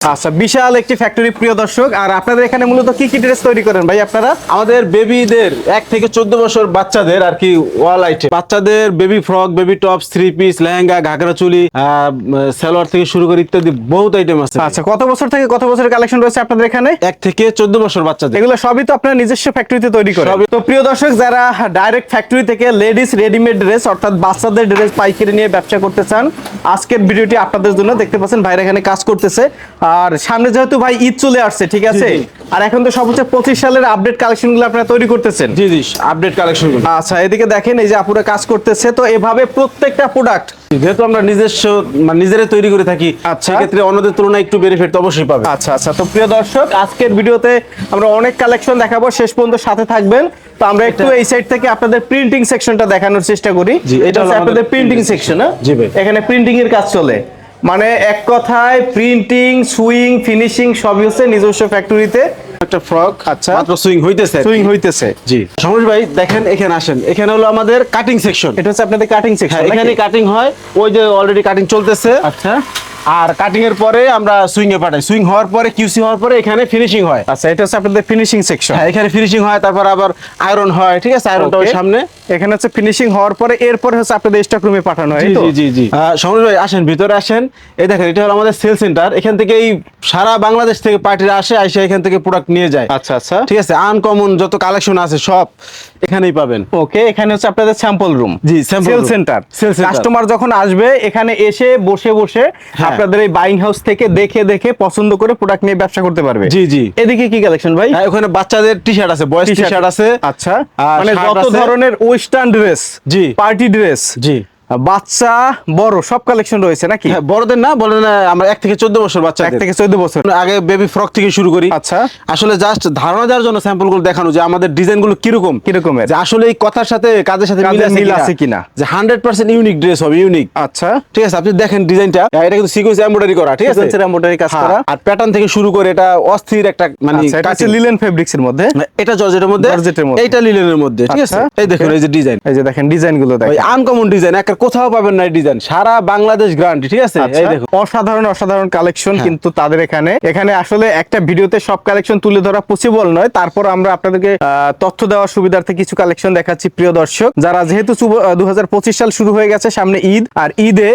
আচ্ছা বিশাল একটি ফ্যাক্টরি প্রিয় দর্শক। আর আপনাদের এখানে মূলত কি কি ড্রেস তৈরি করেন ভাই আপনারা? আমাদের বেবিদের এক থেকে চোদ্দ বছর বাচ্চাদের আর কি ওয়াল আইটেম বাচ্চাদের baby frock baby tops three piece lehenga ghagra choli salwar থেকে শুরু করে ইত্যাদি বহুত আইটেম আছে আচ্ছা কত বছর থেকে কত বছরের কালেকশন রয়েছে আপনাদের এখানে? এক থেকে চোদ্দ বছর বাচ্চাদের। এগুলো সবই তো আপনার নিজস্ব ফ্যাক্টরিতে তৈরি করেন। সবই। তো প্রিয় দর্শক যারা ডাইরেক্ট ফ্যাক্টরি থেকে লেডিস রেডিমেড ড্রেস অর্থাৎ বাচ্চাদের ড্রেস পাইকারি নিয়ে ব্যবসা করতে চান আজকের ভিডিওটি আপনাদের জন্য। দেখতে পাচ্ছেন ভাইরা এখানে কাজ করতেছে। আর সামনে যেহেতু ভাই ঈদ চলে আসছে ঠিক আছে। আর এখন তো সবচেয়ে পঁচিশ সালের আপডেট কালেকশনগুলো আপনারা তৈরি করতেছেন। জি জি আপডেট কালেকশন আচ্ছা এদিকে দেখেন এই যে আপুরা কাজ করতেছে তো এভাবে প্রত্যেকটা প্রোডাক্ট যেহেতু আমরা নিজস্ব মানে নিজেরাই তৈরি করে থাকি আচ্ছা। সেক্ষেত্রে অন্যদের তুলনায় একটু বেনিফিট অবশ্যই পাবে। আচ্ছা আচ্ছা তো প্রিয় দর্শক আজকের ভিডিওতে আমরা অনেক কালেকশন দেখাবো শেষ পর্যন্ত সাথে থাকবেন। তো আমরা একটু এই সাইড থেকে আপনাদের প্রিন্টিং সেকশনটা দেখানোর চেষ্টা করি। এটা হচ্ছে আপনাদের প্রিন্টিং সেকশন ভাই। এখানে প্রিন্টিং এর কাজ চলে। মানে এক কথায় প্রিন্টিং সুইং ফিনিশিং সবই হচ্ছে নিজস্ব ফ্যাক্টরিতে একটা ফ্রক আচ্ছা। মাত্র সুইং হইতেছে সুইং হইতেছে। জি। সমশ ভাই দেখেন এখানে আসেন। এখানে হলো আমাদের কাটিং সেকশন এটা হচ্ছে আপনাদের কাটিং সেকশন এখানে কাটিং হয়। ওই যে অলরেডি কাটিং চলতেছে। আচ্ছা। আর কাটিং এর পরে আমরা সুইং এ পাঠাই। সুইং হওয়ার পরে কিউসি হওয়ার পরে এখানে ফিনিশিং হয়। আচ্ছা এটা হচ্ছে আপনাদের ফিনিশিং সেকশন হ্যাঁ এখানে ফিনিশিং হয় তারপর আবার আয়রন হয় ঠিক আছে? আয়রনটা ওই সামনে। এখানে হচ্ছে ফিনিশিং হওয়ার পরে এরপরে হচ্ছে আপনাদের স্টক রুমে পাঠানো হয় জি জি জি জি। সমর ভাই আসেন ভিতরে আসেন। এই দেখেন এটা হলো আমাদের সেল সেন্টার এখান থেকে এই সারা বাংলাদেশ থেকে পার্টিরা আসে আসে এখান থেকে প্রোডাক্ট নিয়ে যায়। আচ্ছা আচ্ছা। ঠিক আছে? আনকমন যত কালেকশন আছে সব। এখানেই পাবেন। ওকে এখানে হচ্ছে আপনাদের স্যাম্পল রুম জি, সেল সেন্টার। কাস্টমার যখন আসবে এখানে এসে বসে বসে হ্যাঁ। আপনাদের এই বাইং হাউস থেকে দেখে দেখে পছন্দ করে প্রোডাক্ট নিয়ে ব্যবসা করতে পারবে। জি, জি। এদিকে কি কালেকশন ভাই? হ্যাঁ, ওখানে বাচ্চাদের টি শার্ট আছে বয়েজ টি শার্ট আছে। আচ্ছা। মানে যত ধরনের ওয়েস্টার্ন ড্রেস জি। পার্টি ড্রেস জি। বাচ্চা বড় সব কালেকশন রয়েছে নাকি? হ্যাঁ বড়দের না বড়দের না আমরা এক থেকে চোদ্দ বছর বাচ্চা এক থেকে চোদ্দ বছর। আগে বেবি ফ্রক থেকে শুরু করি। আচ্ছা। আসলে জাস্ট ধারণা দেওয়ার জন্য স্যাম্পলগুলো দেখানো যে আমাদের ডিজাইনগুলো কীরকম? কিরকমের? যে আসলে এই কথার সাথে কাজের সাথে মিল আছে কিনা? যে হান্ড্রেড পার্সেন্ট ইউনিক ড্রেস হবে ইউনিক আচ্ছা। ঠিক আছে আপনি দেখেন ডিজাইনটা এটা কিন্তু সিকোয়েন্স এমব্রয়ডারি করা ঠিক আছে? Embroidery কাজ হ্যাঁ, করা। আর প্যাটার্ন থেকে শুরু করে এটা অস্থির একটা মানে এটা হচ্ছে লিলেন ফেব্রিক্স এর মধ্যে? এটা জর্জেটের মধ্যে জর্জেটের মধ্যে। এইটা লিলেনের মধ্যে ঠিক আছে? আচ্ছা, এই দেখুন এই যে ডিজাইন এই যে দেখেন ডিজাইনগুলো দেখেন। আনকমন ডিজাইন একটা কোথাও পাবেন না ডিজাইন সারা বাংলাদেশ গ্যারান্টি ঠিক আছে? এই আচ্ছা, দেখুন। অসাধারণ অসাধারণ কালেকশন হ্যাঁ। কিন্তু তাদের এখানে। এখানে আসলে একটা ভিডিওতে সব কালেকশন তুলে ধরা পসিবল নয়। তারপর আমরা আপনাদেরকে তথ্য দেওয়ার সুবিধার্থে কিছু কালেকশন দেখাচ্ছি প্রিয় দর্শক। যারা যেহেতু দু সাল শুরু হয়ে গেছে সামনে ঈদ আর ঈদে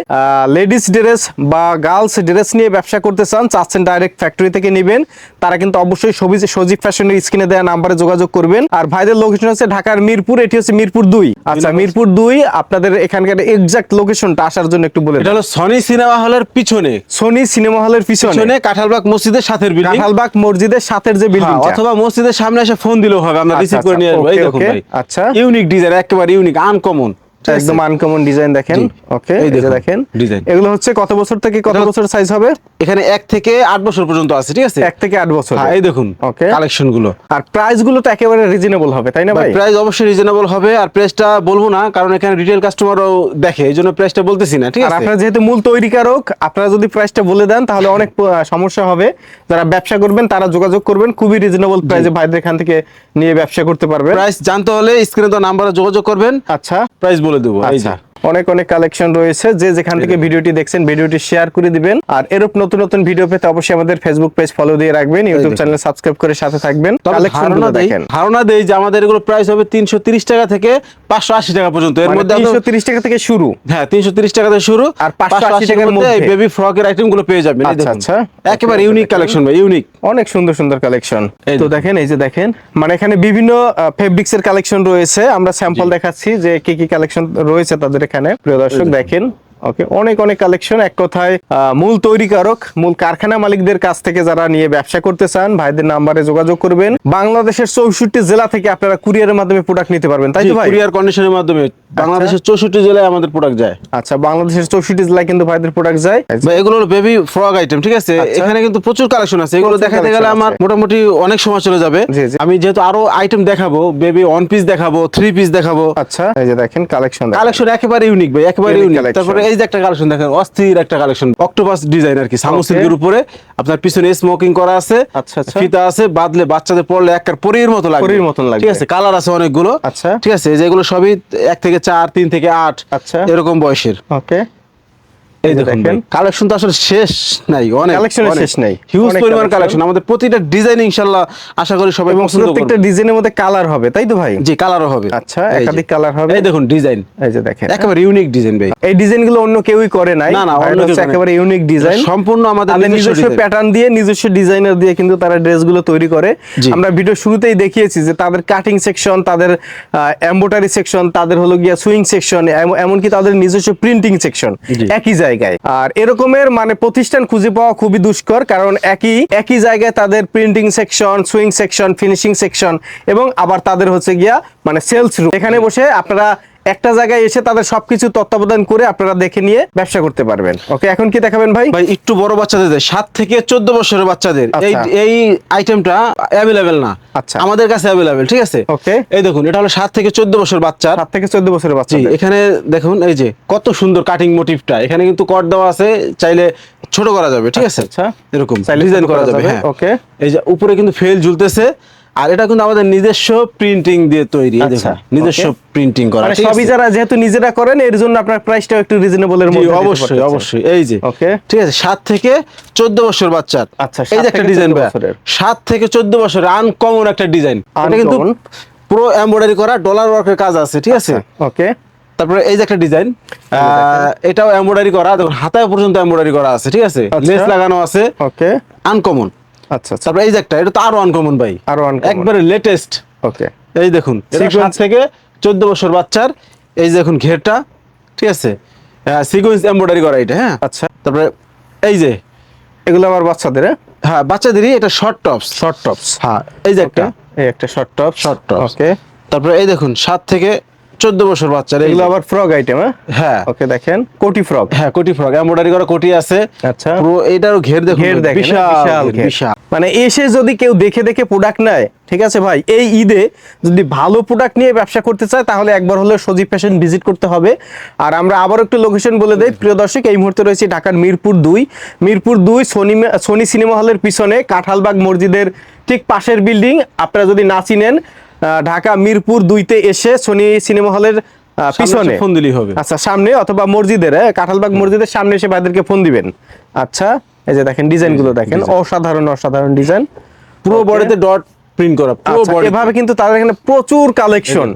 লেডিস ড্রেস বা গার্লস ড্রেস নিয়ে ব্যবসা করতে চান চাচ্ছেন ডাইরেক্ট ফ্যাক্টরি থেকে নেবেন। তারা কিন্তু অবশ্যই সবিজ সজীব ফ্যাশনের স্ক্রিনে দেওয়া নাম্বারে যোগাযোগ করবেন। আর ভাইদের লোকেশন হচ্ছে ঢাকার মিরপুর এটি হচ্ছে মিরপুর দুই। আচ্ছা মিরপুর দুই আপনাদের এখানকার এক্সাক্ট লোকেশনটা আসার জন্য একটু বলে এটা হলো সনি সিনেমা হলের পিছনে। সনি সিনেমা হলের পিছনে। কাঠালবাগ মসজিদের সাথের বিল্ডিং কাঁঠালবাগ মসজিদের সাথের যে বিল্ডিং অথবা মসজিদের সামনে এসে ফোন দিলেও হবে। আমরা আচ্ছা, রিসিভ করে আচ্ছা, নিয়ে আসব। এই দেখুন ভাই। আচ্ছা। ইউনিক ডিজাইন একেবারে ইউনিক আনকমন একদম আনকমন ডিজাইন দেখেন। ওকে এই যে দেখেন design। এগুলো হচ্ছে কত বছর থেকে কত বছর সাইজ হবে? এখানে থেকে বছর পর্যন্ত আছে ঠিক আছে? থেকে বছর। হ্যাঁ এই দেখুন Okay. কালেকশনগুলো। আর প্রাইসগুলো তো একেবারে রিজনেবল হবে তাই না ভাই প্রাইস অবশ্যই রিজনেবল হবে আর প্রাইসটা বলব না কারণ এখানে রিটেল কাস্টমারও দেখে প্রাইসটা বলতেছি না ঠিক আর আছে? আপনারা যেহেতু মূল তৈরিকারক আপনারা যদি প্রাইসটা বলে দেন তাহলে অনেক সমস্যা হবে। যারা ব্যবসা করবেন তারা যোগাযোগ করবেন খুবই রিজনেবল প্রাইসে ভাইদের এখান থেকে নিয়ে ব্যবসা করতে পারবেন। প্রাইস জানতে হলে স্ক্রিনে তো নাম্বারে যোগাযোগ করবেন। আচ্ছা। প্রাইস বলে দেবো আচ্ছা। অনেক অনেক কালেকশন রয়েছে। যে যেখান থেকে ভিডিওটি দেখছেন ভিডিওটি শেয়ার করে দিবেন। আর এরূপ নতুন নতুন ভিডিও পেতে অবশ্যই আমাদের ফেসবুক পেজ ফলো দিয়ে রাখবেন ইউটিউব চ্যানেল সাবস্ক্রাইব করে সাথে থাকবেন। কালেকশন ধারণা দেই দেখেন। ধারণা দেই যে আমাদের এগুলো প্রাইস হবে তিনশো টাকা থেকে পাঁচশো আশি টাকা পর্যন্ত। এর মধ্যে তিনশো তিরিশ টাকা থেকে শুরু। হ্যাঁ তিনশো তিরিশ টাকা থেকে শুরু। আর 580 টাকার মধ্যে। বেবি ফ্রকের আইটেমগুলো পেয়ে যাবেন আচ্ছা, আচ্ছা। একেবারে ইউনিক কালেকশন ভাই ইউনিক অনেক সুন্দর সুন্দর কালেকশন এই তো দেখেন। এই যে দেখেন মানে এখানে বিভিন্ন ফেব্রিক্স এর কালেকশন রয়েছে। আমরা স্যাম্পল দেখাচ্ছি যে কি কি কালেকশন রয়েছে তাদের এখানে। প্রিয় দর্শক দেখেন। ওকে অনেক অনেক কালেকশন এক কথায় মূল তৈরিকারক মূল কারখানা মালিকদের কাছ থেকে যারা নিয়ে ব্যবসা করতে চান ভাইদের নাম্বারে যোগাযোগ করবেন। বাংলাদেশের চৌষট্টি জেলা থেকে আপনারা কুরিয়ারের মাধ্যমে প্রোডাক্ট নিতে পারবেন তাই তো ভাই? কুরিয়ার কন্ডিশনের মাধ্যমে। বাংলাদেশের চৌষট্টি জেলায় আমাদের প্রোডাক্ট যায়। আচ্ছা বাংলাদেশের চৌষট্টি জেলায় কিন্তু ভাইদের প্রোডাক্ট যায়। এগুলো হলো বেবি ফ্রক আইটেম ঠিক আছে? আচ্ছা। এখানে কিন্তু প্রচুর কালেকশন আছে। এগুলো দেখাতে গেলে আমার মোটামুটি অনেক সময় চলে যাবে। আমি যেহেতু আরও আইটেম দেখাবো বেবি ওয়ান পিস দেখাবো থ্রি পিস দেখাবো। আচ্ছা এই যে দেখেন কালেকশন কালেকশন একেবারে ইউনিক ভাই একেবারে ইউনিক তারপরে এই যে একটা কালেকশন দেখেন অস্থির একটা কালেকশন অক্টোপাস ডিজাইন আর কি সামু Okay. সিল্কের উপরে আপনার পিছনে স্মোকিং করা আছে আচ্ছা, আচ্ছা। ফিতা আছে বাদলে বাচ্চাদের পড়লে একটা পরীর মতো লাগে পরীর মতন লাগে ঠিক আছে কালার আছে অনেকগুলো আচ্ছা। ঠিক আছে যেগুলো সবই এক থেকে চার তিন থেকে আট আচ্ছা। এরকম বয়সের ওকে এই দেখেন কালেকশন তো আসলে শেষ নাই অনেক শেষ নাই। হিউজ পরিমাণ কালেকশন আমাদের প্রতিটা ডিজাইন ইনশাআল্লাহ আশা করি সবাই পছন্দ প্রত্যেকটা ডিজাইনের মধ্যে কালার হবে তাই তো ভাই? জি কালারও হবে। আচ্ছা, একাধিক colour হবে। এই দেখুন ডিজাইন এই যে দেখেন। একেবারে ইউনিক ডিজাইন ভাই। এই ডিজাইনগুলো অন্য কেউই করে নাই না, না, অন্য কেউ। একেবারে ইউনিক ডিজাইন সম্পূর্ণ আমাদের নিজস্ব নিজস্ব প্যাটার্ন দিয়ে নিজস্ব ডিজাইনার দিয়ে কিন্তু তারা ড্রেসগুলো তৈরি করে। আমরা ভিডিও শুরুতেই দেখিয়েছি যে তাদের কাটিং সেকশন তাদের এম্বোটারি সেকশন তাদের হলো গিয়া সুইং সেকশন এমনকি তাদের নিজস্ব প্রিন্টিং সেকশন একই জায়গায়। আর এরকমের মানে প্রতিষ্ঠান খুঁজে পাওয়া খুবই দুষ্কর, কারণ একই একই জায়গায় তাদের printing section sewing section finishing section এবং আবার তাদের হচ্ছে গিয়া মানে সেলস রুম এখানে বসে আপনারা একটা জায়গায় এসে তাদের সবকিছু তত্ত্বাবধান করে আপনারা দেখে নিয়ে ব্যবসা করতে পারবেন। ওকে এখন কি দেখাবেন ভাই? ভাই একটু বড় বাচ্চাদের সাত থেকে চোদ্দ বছরের বাচ্চাদের। এই আচ্ছা। এই আইটেমটা অ্যাভেলেবেল না। আচ্ছা। আমাদের কাছে অ্যাভেলেবেল ঠিক আছে? ওকে এই দেখুন এটা হলো সাত থেকে চোদ্দ বছর বাচ্চা। সাত থেকে চোদ্দ বছরের বাচ্চা। এখানে দেখুন এই যে কত সুন্দর কাটিং মোটিভটা এখানে কিন্তু কট দেওয়া আছে চাইলে ছোট করা যাবে ঠিক আছে? আচ্ছা। এরকম ডিজাইন করা যাবে হ্যাঁ। Okay. এই যে উপরে কিন্তু ফেল ঝুলতেছে। আর এটা কিন্তু আমাদের নিজস্ব প্রিন্টিং দিয়ে তৈরি আচ্ছা, নিজস্ব প্রিন্টিং করা মানে সবই যারা যেহেতু নিজেরা করেন এর জন্য আপনার প্রাইসটাও একটু রিজনেবল এর মধ্যে অবশ্যই অবশ্যই এই যে। Okay. ঠিক আছে সাত থেকে চোদ্দ বছর বাচ্চার আচ্ছা, এই যে একটা ডিজাইন 14। সাত থেকে চোদ্দ বছরের আনকমন একটা ডিজাইন এটা কিন্তু। পুরো এমব্রয়ডারি করা ডলার ওয়ার্কের কাজ আছে ঠিক আছে? ওকে তারপরে এই যে একটা ডিজাইন এটাও এমব্রয়ডারি করা দেখুন হাতায় পর্যন্ত এমব্রয়ডারি করা আছে ঠিক আছে? আচ্ছা। লেস লাগানো আছে। ওকে আনকমন আচ্ছা আচ্ছা। তারপরে এই যে একটা এটা তো আরও আনকমন ভাই। আরও। একবারে লেটেস্ট ওকে এই দেখুন সাত থেকে চোদ্দ বছর বাচ্চার এই যে দেখুন ঘেরটা ঠিক আছে? সিকোয়েন্স এমব্রয়ডারি করা এটা হ্যাঁ? আচ্ছা। তারপরে এই যে এগুলো আমার বাচ্চাদের হ্যাঁ? বাচ্চাদেরই এটা শর্ট টপস শর্ট টপস হ্যাঁ এই যে একটা। এই একটা short top Short tops। Okay তারপরে এই দেখুন সাত থেকে চোদ্দ বছর বাচ্চার এগুলো আবার ফ্রক আইটেম হ্যাঁ? হ্যাঁ। ওকে দেখেন কোটি ফ্রক হ্যাঁ কোটি ফ্রক এমব্রয়ডারি করা কোটি আছে। আচ্ছা। পুরো এটারও ঘের দেখুন ঘের দেখেন বিশাল হ্যাঁ, বিশাল মানে এসে যদি কেউ দেখে দেখে প্রোডাক্ট নেয় ঠিক আছে ভাই এই ঈদে যদি ভালো প্রোডাক্ট নিয়ে ব্যবসা করতে চায় তাহলে একবার হলে সজীব ফ্যাশন ভিজিট করতে হবে। আর আমরা আবার একটু লোকেশন বলে দেই। প্রিয় দর্শক এই মুহূর্তে রয়েছে ঢাকার মিরপুর দুই। মিরপুর দুই সোনি সোনি সিনেমা হলের পিছনে কাঁঠালবাগ মসজিদের ঠিক পাশের বিল্ডিং আপনারা যদি না চিনেন ঢাকা মিরপুর দুইতে এসে সোনি সিনেমা হলের পিছনে। ফোন দিলেই হবে। আচ্ছা সামনে অথবা মসজিদের কাঁঠালবাগ মসজিদের সামনে এসে ভাইদেরকে ফোন দিবেন। আচ্ছা এই যে দেখেন ডিজাইনগুলো দেখেন অসাধারণ অসাধারণ ডিজাইন পুরো. বডিতে ডট প্রিন্ট করা পুরো আচ্ছা, বডি এভাবে কিন্তু তাদের এখানে প্রচুর কালেকশন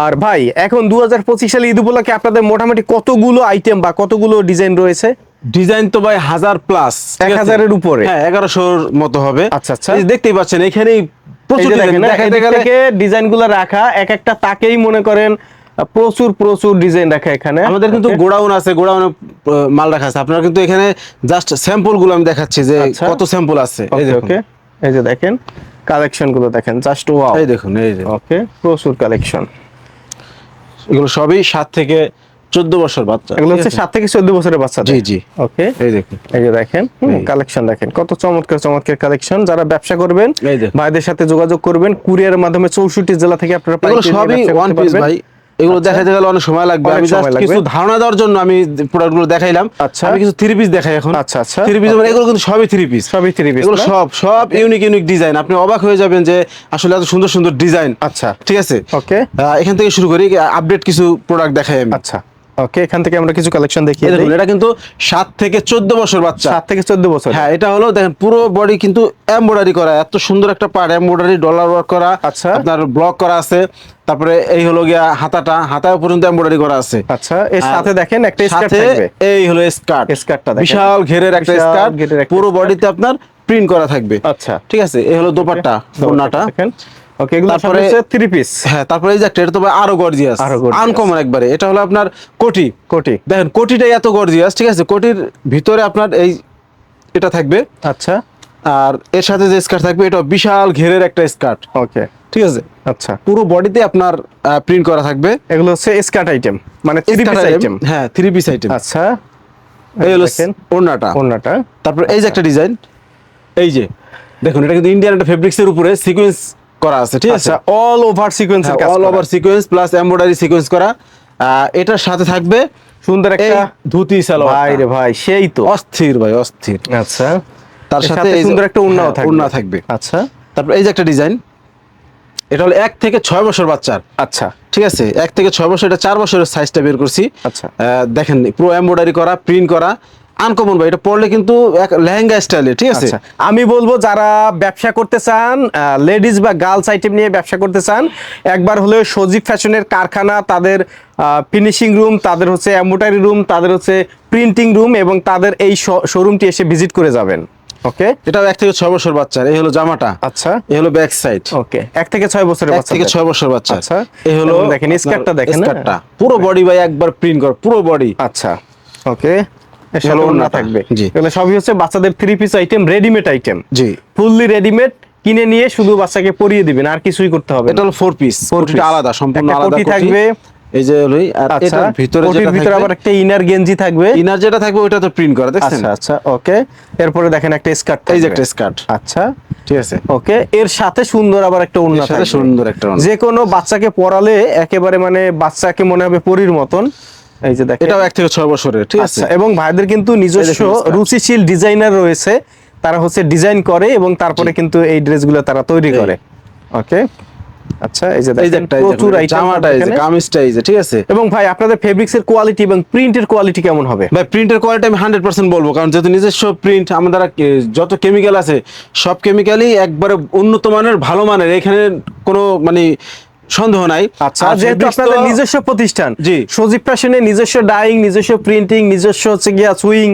আর ভাই এখন দু হাজার পঁচিশ সালে ঈদ উপলক্ষে আপনাদের মোটামুটি কতগুলো আইটেম বা কতগুলো ডিজাইন রয়েছে? ডিজাইন তো ভাই হাজার প্লাস এক হাজারের উপরে? হ্যাঁ এগারোশোর মতো হবে। আচ্ছা, আচ্ছা। দেখতেই পাচ্ছেন এখানেই প্রচুর থেকে রাখা এক একটা তাকেই মনে করেন প্রচুর প্রচুর ডিজাইন রাখা এখানে। আমাদের কিন্তু গোডাউন আছে গোডাউনে মাল রাখা আছে। আপনারা কিন্তু এখানে জাস্ট স্যাম্পলগুলো আমি দেখাচ্ছি যে আচ্ছা। কত স্যাম্পল আছে। এই ওকে ওকে এই যে দেখেন কালেকশনগুলো দেখেন জাস্ট ওয়াও এই দেখুন এই যে। ওকে প্রচুর কালেকশন এগুলো সবই সাত থেকে চোদ্দ বছর বাচ্চা এগুলো হচ্ছে সাত থেকে চোদ্দ বছরের বাচ্চা জি, জি। ওকে। এই দেখুন। এই যে দেখেন কালেকশন দেখেন কত চমৎকার চমৎকার কালেকশন যারা ব্যবসা করবেন ভাইদের সাথে যোগাযোগ করবেন কুরিয়ারের মাধ্যমে চৌষট্টি জেলা থেকে আপনারা সবই ওয়ান পিস ভাই। এগুলো আচ্ছা। দেখাইতে গেলে অনেক সময় লাগবে। আমি জাস্ট কিছু ধারণা দেওয়ার জন্য আমি প্রোডাক্টগুলো দেখাইলাম। আচ্ছা। আমি কিছু থ্রি পিস দেখাই এখন। আচ্ছা, আচ্ছা। থ্রি পিস মানে এগুলো কিন্তু সবই থ্রি পিস সবই থ্রি পিস এগুলো সব সব ইউনিক ইউনিক ডিজাইন আপনি অবাক হয়ে যাবেন যে আসলে এত সুন্দর সুন্দর ডিজাইন আচ্ছা। ঠিক আছে? ওকে এখান থেকে শুরু করি আপডেট কিছু প্রোডাক্ট দেখাই আমি। আচ্ছা। ওকে এখান থেকে আমরা কিছু কালেকশন দেখুন এটা কিন্তু সাত থেকে চোদ্দ বছর বাচ্চা। সাত থেকে চোদ্দ বছর। হ্যাঁ এটা হলো দেখেন পুরো বডি কিন্তু এমব্রয়ডারি করা এত সুন্দর একটা পার্ট এমব্রয়ডারি ডলার ওয়ার্ক করা আচ্ছা। আপনার ব্লক করা আছে তারপরে এই হলো গিয়া হাতাটা হাতায় পর্যন্ত এমব্রয়ডারি করা আছে। আচ্ছা এর সাথে দেখেন একটা স্কার্ট থাকবে। এই হলো স্কার্ট স্কার্টটা দেখেন। বিশাল ঘেরের একটা স্কার্ট পুরো। বডিতে আপনার প্রিন্ট করা থাকবে। আচ্ছা। ঠিক আছে এই হলো দোপাট্টা ওড়নাটা দেখেন। ওকে এগুলো তারপরে- থ্রি পিস হ্যাঁ তারপরে এই যে একটা এটা তো আরও গর্জিয়াস আনকমন একবারে। এটা হলো আপনার কোটি। কোটি। দেখেন কোটিটাই এত গর্জিয়াস ঠিক আছে? কোটির ভিতরে আপনার এই এটা থাকবে। আচ্ছা। আর এর সাথে যে স্কার্ট থাকবে এটা বিশাল ঘেরের একটা স্কার্ট ওকে ঠিক আছে? আচ্ছা। পুরো বডিতে আপনার প্রিন্ট করা থাকবে। এগুলো হচ্ছে স্কার্ট আইটেম মানে থ্রি পিস আইটেম হ্যাঁ থ্রি পিস আইটেম আচ্ছা। এই হলো ওড়নাটা। তারপর এই যে একটা ডিজাইন এই যে দেখুন এটা কিন্তু ইন্ডিয়ান একটা ফেব্রিক্স এর উপরে সিকোয়েন্স করা আছে ঠিক আছে? অল ওভার সিকোয়েন্সের কাজ all over sequence plus embroidery sequence করা। এটার সাথে থাকবে সুন্দর একটা ধুতি সালোয়ার ভাই রে ভাই সেই তো। অস্থির ভাই অস্থির। আচ্ছা। তার সাথে সুন্দর একটা উন্নাও হ্যাঁ, থাকবে। ওড়না থাকবে। আচ্ছা। তারপর এই যে একটা ডিজাইন এটা হলো এক থেকে ছয় বছর বাচ্চার। আচ্ছা। ঠিক আছে? এক থেকে ছয় বছর এটা চার বছরের সাইজটা বের করছি। আচ্ছা। দেখেন পুরো এমব্রয়ডারি করা প্রিন্ট করা। আনকমন ভাই এটা পরলে কিন্তু এক লেহেঙ্গা স্টাইলে ঠিক আছে? আচ্ছা। আমি বলব যারা ব্যবসা করতে চান লেডিস বা গার্লস আইটেম নিয়ে ব্যবসা করতে চান একবার হলেও সজীব ফ্যাশনের কারখানা তাদের ফিনিশিং রুম তাদের হচ্ছে এম্বোটারি রুম তাদের হচ্ছে প্রিন্টিং রুম এবং তাদের এই শোরুমটি এসে ভিজিট করে যাবেন ওকে? এটাও এক থেকে ছয় বছর বাচ্চার এই হলো জামাটা। আচ্ছা। এই হলো ব্যাক সাইড ওকে এক থেকে ছয় বছরের বাচ্চা থেকে ছয় বছর বাচ্চা। আচ্ছা। এই হলো দেখেন, স্কার্টটা দেখেন, হ্যাঁ? স্কার্টটা পুরো বডি ভাই একবার প্রিন্ট কর পুরো বডি আচ্ছা ওকে। ওড়না থাকবে। এগুলো সবই হচ্ছে বাচ্চাদের three piece item readymade item জি। ফুললি রেডিমেড কিনে নিয়ে শুধু বাচ্চাকে পরিয়ে দিবেন আর কিছুই করতে হবে এটা হলো ফোর পিস আলাদা সম্পূর্ণ আলাদা কোটি কোটি থাকবে। এই যে হলোই আচ্ছা এটার ভিতরে যেটা ভিতরে আবার একটা ইনার গেঞ্জি থাকবে। ইনার যেটা থাকবে ওটা তো প্রিন্ট করা দেখছেন? আচ্ছা আচ্ছা ওকে এরপরে দেখেন একটা স্কার্ট এই যে একটা স্কার্ট আচ্ছা ঠিক আছে। ওকে এর সাথে সুন্দর আবার একটা ওড়না এর সাথে সুন্দর একটা। যে কোনো বাচ্চাকে পরালে একেবারে মানে বাচ্চাকে মনে হবে পরীর মতন। এই যে দেখেন। এটাও এক থেকে ছয় বছরের ঠিক আছে? আচ্ছা এবং ভাইদের কিন্তু নিজস্ব রুচিশীল ডিজাইনার রয়েছে। তারা হচ্ছে ডিজাইন করে এবং তারপরে কিন্তু এই ড্রেসগুলো তারা তৈরি করে। ওকে? আচ্ছা এই যে দেখেন প্রচুর জামাটা এই যে কামিজটা এই যে ঠিক আছে? এবং ভাই আপনাদের ফেব্রিক্স এর কোয়ালিটি এবং প্রিন্টের কোয়ালিটি কেমন হবে? ভাই প্রিন্টের কোয়ালিটি আমি হান্ড্রেড পার্সেন্ট বলব কারণ যেহেতু নিজস্ব প্রিন্ট আমাদের যত কেমিক্যাল আছে সব কেমিক্যালই একবারে উন্নত মানের ভালো মানের। এখানে কোনো মানে সন্দেহ নাই। আচ্ছা যেহেতু আপনাদের নিজস্ব প্রতিষ্ঠান জি। সজীব ফ্যাশনে নিজস্ব ডাইং নিজস্ব প্রিন্টিং নিজস্ব হচ্ছে গিয়া সুইং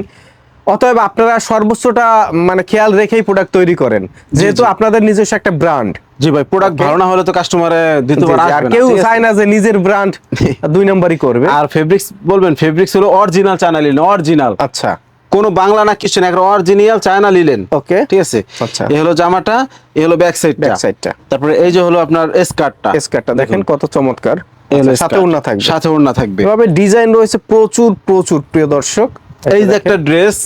অতএব আপনারা সর্বোচ্চটা মানে খেয়াল রেখেই প্রোডাক্ট তৈরি করেন। যেহেতু আপনাদের নিজস্ব একটা ব্র্যান্ড জি ভাই প্রোডাক্ট ভালো না হলে তো কাস্টমারে দ্বিতীয়বার আর আসবে না। কেউ চায় না যে নিজের ব্র্যান্ড দুই নম্বরই করবে। আর ফেব্রিক্স বলবেন ফেব্রিক্স হলো অরিজিনাল চায়না লিলেন অরিজিনাল আচ্ছা। কোনো বাংলা না কিছু না একটা অরিজিনাল চায়না লিলেন ওকে ঠিক আছে? আচ্ছা। এই হলো জামাটা এই হলো ব্যাক সাইডটা ব্যাক সাইডটা তারপরে এই যে হলো আপনার স্কার্টটা স্কার্টটা দেখেন কত চমৎকার। আচ্ছা, সাথে। ওড়না থাকবে। সাথে ওড়না থাকবে। এভাবে ডিজাইন রয়েছে প্রচুর প্রচুর প্রিয় দর্শক। এই যে একটা ড্রেস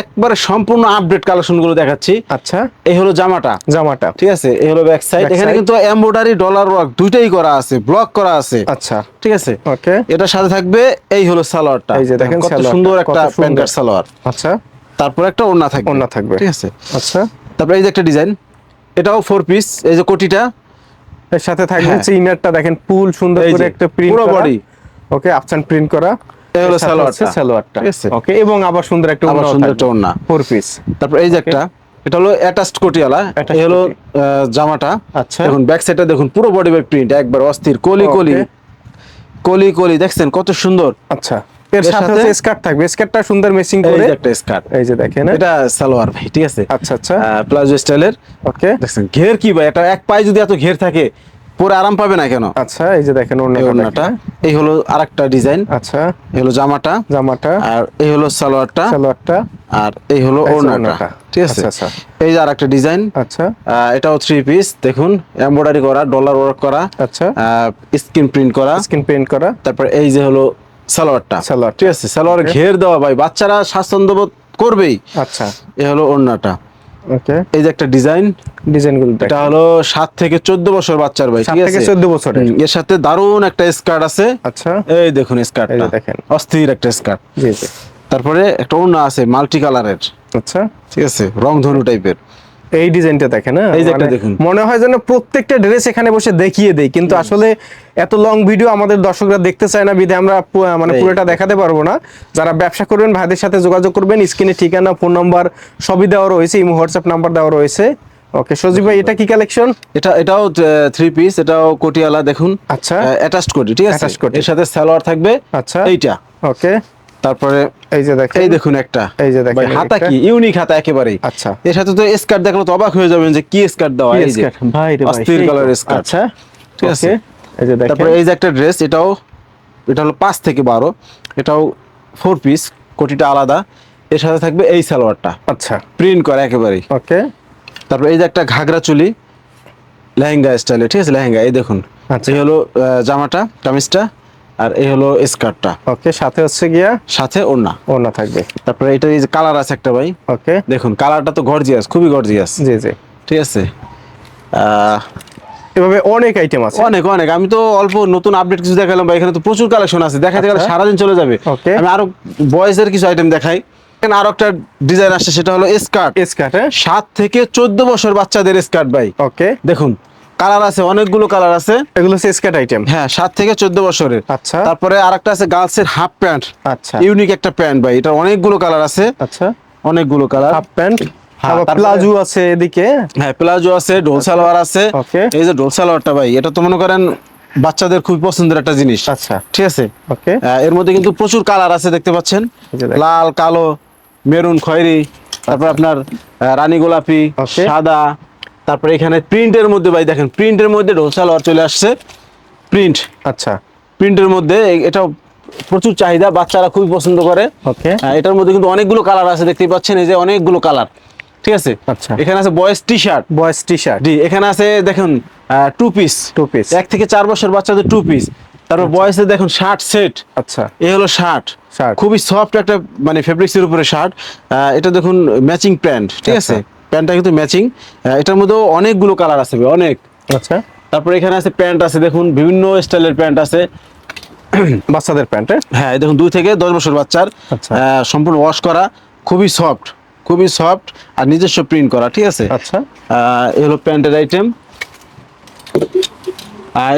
একবারে সম্পূর্ণ আপডেট কালেকশনগুলো দেখাচ্ছি। আচ্ছা। এই হলো জামাটা। জামাটা। ঠিক আছে? এই হলো ব্যাক সাইড এখানে কিন্তু এমব্রয়ডারি ডলার ওয়ার্ক দুইটাই করা আছে ব্লক করা আছে। আচ্ছা। ঠিক আছে? ওকে। এটার সাথে থাকবে এই হলো সালোয়ারটা। এই যে দেখেন কত সুন্দর একটা। প্যান্টার সালোয়ার। আচ্ছা। তারপর একটা ওড়না থাকবে। ওড়না থাকবে। ঠিক আছে? আচ্ছা। তারপরে এই যে একটা ডিজাইন এটাও ফোর পিস এই যে কোটিটা। এর সাথে থাকবে হ্যাঁ। ইনারটা দেখেন ফুল সুন্দর করে একটা প্রিন্ট পুরো body। ওকে আপসান প্রিন্ট করা। হলো এর সালোয়ারটা। সালোয়ারটা। ওকে এবং আবার সুন্দর একটা আবার সুন্দর একটা ওড়না। ফোর পিস তারপর এই যে একটা এটা হলো অ্যাটাচড এই হলো জামাটা। আচ্ছা। দেখুন ব্যাক সাইডটা দেখুন পুরো বডি বাই প্রিন্ট একবার অস্থির কলি কলি। কলি কলি দেখছেন কত সুন্দর। আচ্ছা। এর সাথে হচ্ছে স্কার্ট থাকবে। স্কার্টটা সুন্দর মেসিং করে। একটা স্কার্ট এই যে দেখেন হ্যাঁ? এটা সালোয়ার ভাই ঠিক আছে? আচ্ছা আচ্ছা। প্লাজো স্টাইলের ওকে দেখছেন ঘের কি ভাই এটা এক পায়ে যদি এত ঘের থাকে পরে আরাম পাবে না কেন? আচ্ছা এই যে দেখেন ওড়নাটা এই হলো আরেকটা ডিজাইন। আচ্ছা। এই হলো জামাটা। জামাটা। আর এই হলো সালোয়ারটা। সালোয়ারটা। আর এই হলো ওড়নাটা। ঠিক আছে? আচ্ছা, আচ্ছা। এই যে আরেকটা ডিজাইন। আচ্ছা। এটাও থ্রি পিস দেখুন এমব্রয়ডারি করা ডলার ওয়ার্ক করা আচ্ছা। স্ক্রিন প্রিন্ট করা। স্কিন পেইন্ট করা। তারপর এই যে হলো সালোয়ারটা। সালোয়ার ঠিক আছে? সালোয়ার ঘের দেওয়া ভাই। বাচ্চারা স্বাচ্ছন্দ্য বোধ করবেই। আচ্ছা। এই হলো ওড়নাটা। ওকে এই যে একটা ডিজাইন এটা হলো সাত থেকে চোদ্দ বছর বাচ্চার ভাই ঠিক থেকে আছে? 14 বছরের। এর সাথে দারুণ একটা স্কার্ট আছে। আচ্ছা। এই দেখুন স্কার্ট দেখেন। অস্থির একটা স্কার্ট জি জি। তারপরে একটা ওড়না আছে মাল্টি কালারের আচ্ছা। ঠিক আছে? রং ধনু টাইপের এই ডিজাইনটা দেখেন হ্যাঁ? এই যে একটা মানে দেখুন। মনে হয় যেন প্রত্যেকটা ড্রেস এখানে বসে দেখিয়ে দেই কিন্তু আসলে এত লং ভিডিও আমাদের দর্শকরা দেখতে চায় না বিধে আমরা মানে পুরোটা দেখাতে পারব না। যারা ব্যবসা করবেন ভাইদের সাথে যোগাযোগ করবেন স্ক্রিনে ঠিকানা ফোন নাম্বার সবই দেওয়া রয়েছে ইমো হোয়াটসঅ্যাপ নাম্বার দেওয়া রয়েছে। ওকে সজীব ভাই এটা কি কালেকশন এটা এটাও থ্রি পিস এটাও কোটিয়ালা দেখুন। আচ্ছা। অ্যাটাচড কোটি ঠিক আছে? এর সাথে সালোয়ার থাকবে আচ্ছা। এইটা। ওকে তারপরে এই যে দেখেন। এই দেখুন একটা। এই যে দেখেন হাতা কি? ইউনিক হাতা একেবারেই। আচ্ছা। এর সাথে তো স্কার্ট দেখলে তো অবাক হয়ে যাবেন যে কি স্কার্ট দেওয়া এই যে ভাই রে ভাই অস্থির। কালারের স্কার্ট আচ্ছা। ঠিক আছে? এই যে দেখেন। তারপরে এই যে একটা ড্রেস এটাও এটা হলো পাঁচ থেকে বারো। এটাও ফোর পিস কোটিটা আলাদা। এর সাথে থাকবে এই সালোয়ারটা। আচ্ছা। প্রিন্ট করা একেবারেই। ওকে তারপরে এই যে একটা ঘাগরা চুলি লেহেঙ্গা স্টাইলে ঠিক আছে? লেহেঙ্গা এই দেখুন। আচ্ছা। এই হলো জামাটা কামিজটা। আর এই হলো স্কার্টটা। ওকে সাথে হচ্ছে গিয়া সাথে ওড়না। ওনা থাকবে। তারপরে এটা এই যে কালার আছে একটা ভাই। ওকে। দেখুন কালারটা তো গর্জিয়াস খুবই গর্জিয়াস জি জি। ঠিক আছে? এভাবে অনেক আইটেম আছে। অনেক অনেক। আমি তো অল্প নতুন আপডেট কিছু দেখালাম ভাই এখানে তো প্রচুর কালেকশন আছে। দেখাতে গেলে আচ্ছা। সারাদিন চলে যাবে. আমি আরও বয়েজের কিছু আইটেম দেখাই। এখানে আরও একটা ডিজাইন আসছে সেটা হলো স্কার্ট স্কার্ট হ্যাঁ। সাত থেকে চোদ্দ বছর বাচ্চাদের স্কার্ট ভাই। ওকে। দেখুন কালার আছে অনেকগুলো কালার আছে। এগুলো হচ্ছে স্কেট আইটেম হ্যাঁ সাত থেকে চোদ্দ বছরের। আচ্ছা। তারপরে আরেকটা আছে গার্লসের হাফ প্যান্ট আচ্ছা। ইউনিক একটা প্যান্ট ভাই এটা অনেকগুলো কালার আছে। আচ্ছা। অনেকগুলো কালার। হাফ প্যান্ট হ্যাঁ, প্লাজো আছে এদিকে? হ্যাঁ প্লাজো আছে ডোল সালোয়ার আছে। এই যে ডোল সালোয়ারটা ভাই এটা তো মনে করেন বাচ্চাদের খুব পছন্দের একটা জিনিস। আচ্ছা। ঠিক আছে? ওকে এর মধ্যে কিন্তু প্রচুর কালার আছে দেখতে পাচ্ছেন। লাল কালো মেরুন খয়েরি তারপর আপনার রানী গোলাপি. সাদা তারপরে এখানে প্রিন্টের মধ্যে ভাই দেখেন প্রিন্টের মধ্যে ডোল সালোয়ার চলে আসছে। প্রিন্ট। আচ্ছা। প্রিন্টের মধ্যে এটা প্রচুর চাহিদা বাচ্চারা খুবই পছন্দ করে। ওকে। এটার মধ্যে কিন্তু অনেকগুলো কালার আছে দেখতেই পাচ্ছেন এই যে অনেকগুলো কালার। ঠিক আছে? আচ্ছা। এখানে আছে boys T shirt boys T shirt জি এখানে আছে দেখুন টু পিস Two piece। এক থেকে চার বছর বাচ্চাদের টু পিস তারপর বয়সে দেখুন শার্ট সেট আচ্ছা। এ হলো শার্ট। খুবই সফট একটা মানে ফেব্রিক্সের উপরে শার্ট এটা দেখুন ম্যাচিং প্যান্ট ঠিক আছে? আচ্ছা। প্যান্টটা কিন্তু ম্যাচিং। এটার মধ্যেও অনেকগুলো কালার আছে অনেক। আচ্ছা। তারপরে এখানে আছে প্যান্ট আছে দেখুন বিভিন্ন স্টাইলের প্যান্ট আছে। বাচ্চাদের প্যান্ট হ্যাঁ? দেখুন দুই থেকে দশ বছর বাচ্চার আচ্ছা। সম্পূর্ণ ওয়াশ করা খুবই সফট খুবই সফট আর নিজস্ব প্রিন্ট করা ঠিক আছে? আচ্ছা। এ এই হলো প্যান্টের আইটেম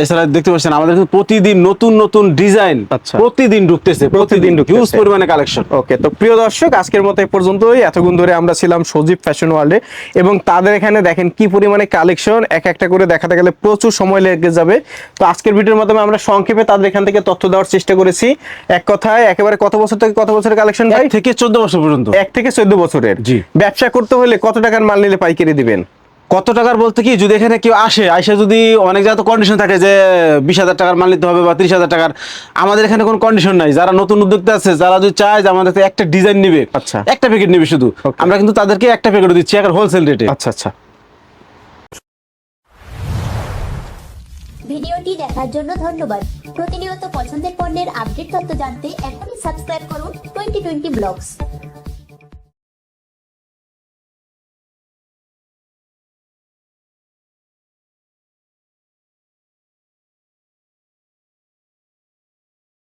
এছাড়া দেখতে পাচ্ছেন আমাদের কিন্তু প্রতিদিন নতুন নতুন ডিজাইন আচ্ছা। প্রতিদিন ঢুকতেছে প্রতিদিন। হিউজ পরিমাণে কালেকশন ওকে তো প্রিয় দর্শক আজকের মতো এই পর্যন্তই। এতক্ষণ ধরে আমরা ছিলাম সজীব ফ্যাশন ওয়ার্ল্ডে এবং তাদের এখানে দেখেন কি পরিমাণে কালেকশন এক একটা করে দেখাতে গেলে প্রচুর সময় লেগে যাবে। তো আজকের ভিডিওর মাধ্যমে আমরা সংক্ষেপে তাদের এখান থেকে তথ্য দেওয়ার চেষ্টা করেছি। এক কথায় একেবারে কত বছর থেকে কত বছরের কালেকশন ভাই? থেকে চোদ্দ বছর পর্যন্ত। এক থেকে চোদ্দ বছরের। জি। ব্যবসা করতে হলে কত টাকার মাল নিলে পাইকারি দিবেন? কত টাকার বলতে কি যদি এখানে কেউ আসে আইসা যদি অনেক জায়গা তো কন্ডিশন থাকে যে বিশ হাজার টাকার মাল নিতে হবে বা ত্রিশ হাজার টাকার আমাদের এখানে কোনো কন্ডিশন নাই। যারা নতুন উদ্যোক্তা আছে যারা যদি চায় যে আমাদের একটা ডিজাইন নিবে আচ্ছা। একটা প্যাকেট নিবে শুধু। আমরা কিন্তু তাদেরকে একটা প্যাকেট দিচ্ছি এখন হোলসেল রেটে আচ্ছা আচ্ছা। ভিডিওটি দেখার জন্য ধন্যবাদ। প্রতিনিয়ত পছন্দের পণ্যের আপডেট তথ্য জানতে এখনই সাবস্ক্রাইব করুন টোয়েন্টি টোয়েন্টি ব্লগস।